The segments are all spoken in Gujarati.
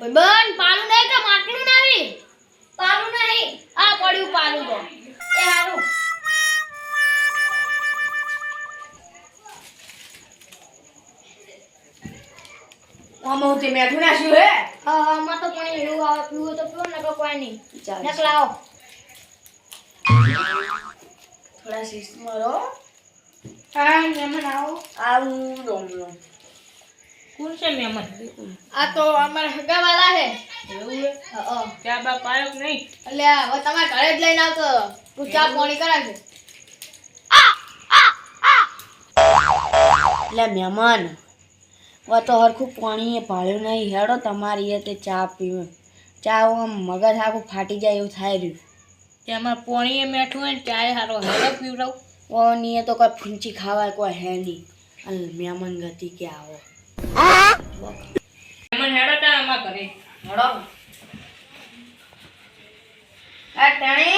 ભાઈબંધ પાલું નહીં કે માટલું નહીં પાલું નહીં. આ પડ્યું પાલું તો. એ હારું. આમાં હું તે મેઠું નાખ્યું હે? હા આમાં તો પાણી એવું આવે પીવું તો પીવો ને કોઈ નહીં. ચાલ. નકલાવો થોડા શીશ મારો. હા મહેમાન આવો. આવું રોમ રોમ કોણ છે મહેમાન આ તો અમારા હગાવાલા છે એવું હા? ચા બા પાયો નહીં? એટલે હવે તમારે ઘરે જ લઈને આવતો. તું ચા પાણી કરાવજો. એટલે મહેમાન વા તો હરખું પાણી પાળ્યું નહીં. હેડો તમારી તે ચા પીવે. ચા આમ મગજ આખું ફાટી જાય એવું થાય રહ્યું. તેમાં પોણીએ મેઠું હોય ને ચાય સારો હેડો પીવડાવું. ઓ નહીં તો કોઈ ફૂંચી ખાવા કોઈ હે નહીં. અને મહેમાન ગતિ કે આવો. મહેમાન હેડો તા આમાં કરે હેડો. આ ટાણે.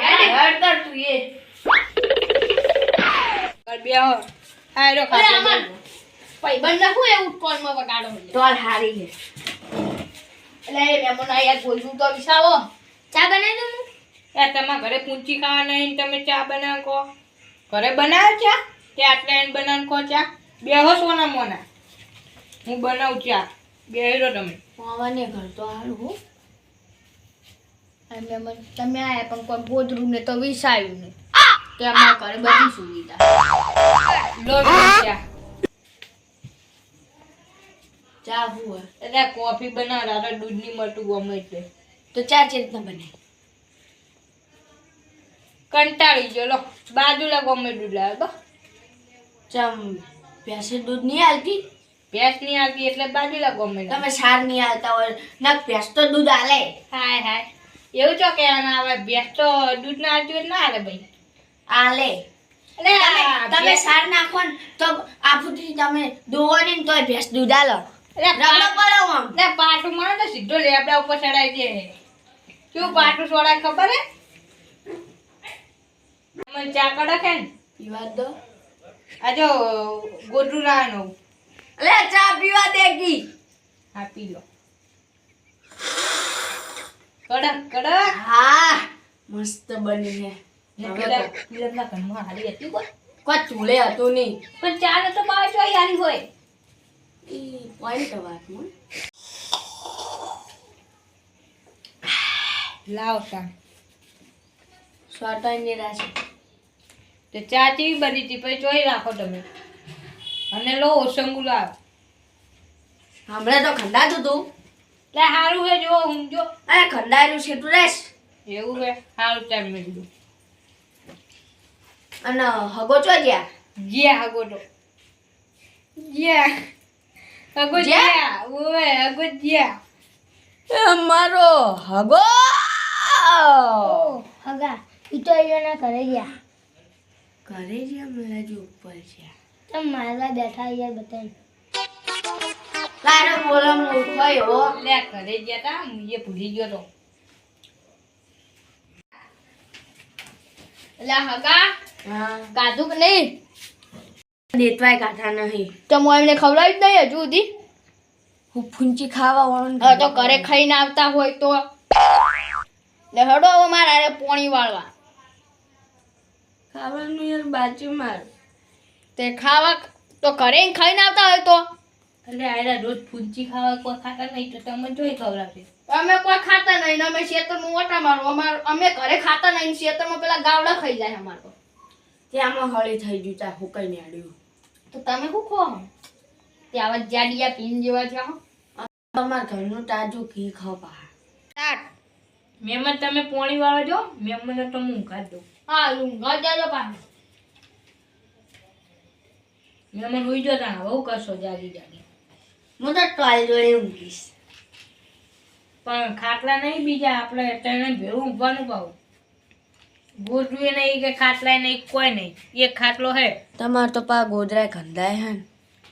હેડ. તાર તું એ. કર બે હો. આ રો ખાતો આમાં ભાઈબંધ ને શું એવું કોલમાં વગાડો એટલે. ટોલ હારી છે. એટલે એ મહેમાન આ યાર તો વિસાવો. ચા બનાવી દઉં હું? એ તમારા ઘરે પૂંચી ખાવા નહીં તમે ચા બનાવ. કહો ઘરે બનાવો ચા? કે આટલા એને બનાવો કહો ચા? બે હો સોના મોના. હું બનાવું ચા બે હીરો તમે માવાને ઘર તો હારું હો. અને તમે આયા પણ કોઈ ગોદરું ને તો વિસાયું ને કે અમારા ઘરે બધી સુવિધા. લો ચા ચા હું એટલે કોફી બનાવતા તો દૂધની મળતું ગમે એટલે તો ચા જે રીતના બને કંટાળી ગયો લો. બાજુલા ગમે દૂધ લાવે તો ચમ ભેંસે દૂધ નહીં આલતી ભેંસ નહીં આવતી એટલે બાજુલા ગમે તમે સાર નહીં આવતા હોય ના ભેંસ તો દૂધ આલે. હાય હાય. એવું ચો કે આવે ભેંસ તો દૂધ ના આવતી હોય ના આવે ભાઈ. આલે. તમે સાર નાખો ને તો આફુથી તમે દોવાની ને તોય ભેંસ દૂધ આલો. એટલે રગડો પડો આમ. ને પાટું મને તો સીધો લેબડા ઉપર ચડાવી દે. શું પાટું સોડાય ખબર હે? મને ચા કડક હે ને? પીવા દો. આ જો ગોટું અલે ચા પીવા દેગી હા પી લો. કડક કડક. હા મસ્ત બની હે ને હવે પેલા તો. પેલા ઘરમાં હારી હતી કોઈ કોઈ ચૂલે હતું નહીં. પણ ચા ને તો બાર જો યારી હોય. ઈ પોઈન્ટ વાતમાં લાવતા સ્વાટાઈ નિરાશે તો ચા ચીવી બની હતી? પછી જોઈ રાખો તમે. અને લો ઓસંગુ લાવ હમણાં તો ખંડાતું તું. એટલે હારું હે જો હું જો. અરે ખંડાયેલું છે તું રેસ. એવું હે સારું ટાઈમ મેં કીધું. અને હગો ચો ગયા? ગયા હગો તો. ગયા. હગો ગયા? ઓએ હગો જ્યા મારો હગો! હગા. ઈ તો એના ઘરે ગયા. ઘરે ગયા હજુ ઉપર છે. તમે મારા બેઠા યાર બતાવી તારે બોલવાનું થયો લે ઘરે ગયા તા હું એ ભૂલી ગયો તો. એટલે હગા. હા. ગાધું કે નહીં? દેતવાય કાઢા નહીં. તો હું એમને ખવડાવી જ નહીં હજુ સુધી. હું ફૂંચી ખાવા વાળું તો ઘરે ખાઈને આવતા હોય તો. હડો હવે મારે પોણી વાળવા. ખાવાનું યાર બાજુમાં તે ખાવા તો ઘરે ખાઈને આવતા હોય તો. એટલે આયરા રોજ ફૂંચી ખાવા કોઈ ખાતા નહીં તો તમે જોઈ ખવડાવશે અમે કોઈ ખાતા નહીં અમે ખેતરમાં ઓટા મારો. અમાર અમે ઘરે ખાતા નહીં શેતરમાં ખેતરમાં પેલા ગાવડા ખાઈ જાય અમાર તો. ત્યાંમાં હળી થઈ ગયું ત્યાં હુકાઈ નીકળ્યું તો તમે શું ખો? ત્યાં આવા જાડિયા પીન જેવા છો અમારા ઘરનું તાજું ઘી ખપા સ્ટાર્ટ મહેમાન તમે પોણી વાળો જો. મહેમાન તો હું ઊંઘા દઉં. હા ઊંઘા જાજો પાછું. મહેમાન હોઈ જતા બહુ કરશો જાગી જાગી હું તો ટોલ જોડે ઊંઘીશ. પણ ખાટલા નહીં બીજા આપણે ત્રણે ભેળું ઊંઘવાનું પાવું ગોદરું નહીં કે ખાટલા નહીં કોઈ નહીં. એક ખાટલો હે. તમાર તો પા ગોદરા ગંધાય હે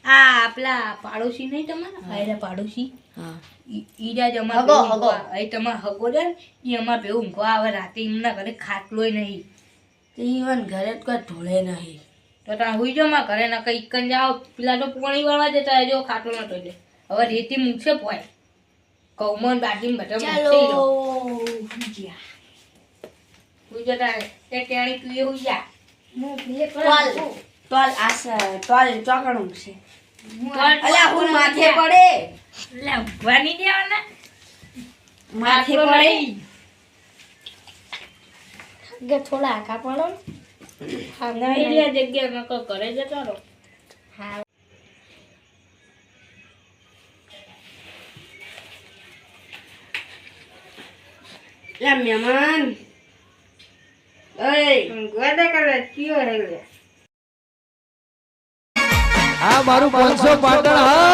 આ આપલા પાડોશી નહીં તમારા? હાયરા પાડોશી? હા. ઈડા જ રાજ અમાર હગો, હગો. અહીં તમાર હગો છે ને ઈ અમાર ભેગું ઊંઘવા આવે રાતે એમના ઘરે ખાટલોય નહીં. તે ઈવન ઘરે તો કોઈ ઢોળે નહીં. તો ત્યાં હુઈ જો માં ઘરે ના કઈ કન જાઓ. પેલા તો પોણી વાળવા જતા જો ખાટલો નતો એટલે. હવે રેતી મૂકશે પોય કૌમન બાકી બધા રહો. હુઈ જા તારે. તે ટેણી પીએ હુઈ જા. ટોલ. ટોલ આ સ- ટોલ ચોકણું છે ટોલ અલ્યા હું માથે પડે. લે, ઊભા દેવાના. માથે પડે. થોડા આખા પડો ઘરે જતો રહો. લે મહેમાન. ઓય ઊંઘવા દે કે રે આ મારું પાંચસો પાટણ હા.